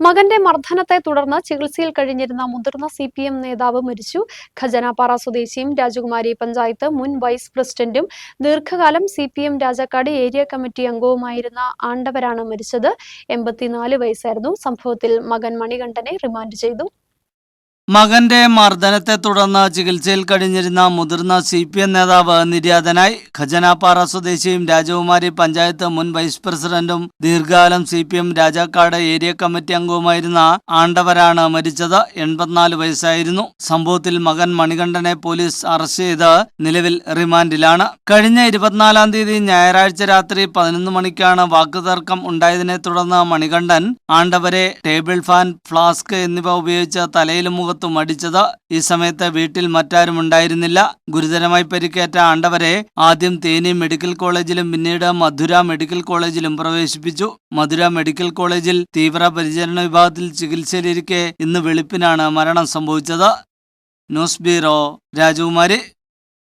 മകന്റെ മർദ്ദനത്തെ തുടർന്ന് ചികിത്സയിൽ കഴിഞ്ഞിരുന്ന മുതിർന്ന സി പി എം നേതാവ് മരിച്ചു. ഖജനാപ്പാറ സ്വദേശിയും രാജകുമാരി പഞ്ചായത്ത് മുൻ വൈസ് പ്രസിഡന്റും ദീർഘകാലം C P M Rajakkad area committee അംഗവുമായിരുന്ന ആണ്ടവരാണ് മരിച്ചത്. എൺപത്തിനാല് വയസ്സായിരുന്നു. സംഭവത്തിൽ മകൻ മണികണ്ഠനെ റിമാൻഡ് ചെയ്തു. മകന്റെ മർദ്ദനത്തെ തുടർന്ന് ചികിത്സയിൽ കഴിഞ്ഞിരുന്ന മുതിർന്ന സി പി എം നേതാവ് നിര്യാതനായി ഖജനാപ്പാറ സ്വദേശിയും രാജകുമാരി പഞ്ചായത്ത് മുൻ വൈസ് പ്രസിഡന്റും ദീർഘകാലം C P M Rajakkad area committee അംഗവുമായിരുന്ന ആണ്ടവരാണ് മരിച്ചത്. എൺപത്തിനാല് വയസ്സായിരുന്നു. സംഭവത്തിൽ മകൻ മണികണ്ഠനെ പോലീസ് അറസ്റ്റ് ചെയ്ത് നിലവിൽ റിമാൻഡിലാണ്. കഴിഞ്ഞ ഇരുപത്തിനാലാം തീയതി ഞായറാഴ്ച രാത്രി പതിനൊന്ന് മണിക്കാണ് വാക്കുതർക്കം ഉണ്ടായതിനെ തുടർന്ന് മണികണ്ഠൻ ആണ്ടവരെ ടേബിൾ ഫാൻ ഫ്ലാസ്ക് എന്നിവ ഉപയോഗിച്ച് തലയിലും മുഖത്തും അടിച്ചത് ഈ സമയത്ത് വീട്ടിൽ മറ്റാരും ഉണ്ടായിരുന്നില്ല. ഗുരുതരമായി പരിക്കേറ്റ ആണ്ടവരെ ആദ്യം തേനി മെഡിക്കൽ കോളേജിലും പിന്നീട് മധുര മെഡിക്കൽ കോളേജിലും പ്രവേശിപ്പിച്ചു. മധുര മെഡിക്കൽ കോളേജിൽ തീവ്ര പരിചരണ വിഭാഗത്തിൽ ചികിത്സയിലിരിക്കെ ഇന്ന് വെളുപ്പിനാണ് മരണം സംഭവിച്ചത്. ന്യൂസ് ബ്യൂറോ രാജകുമാരി.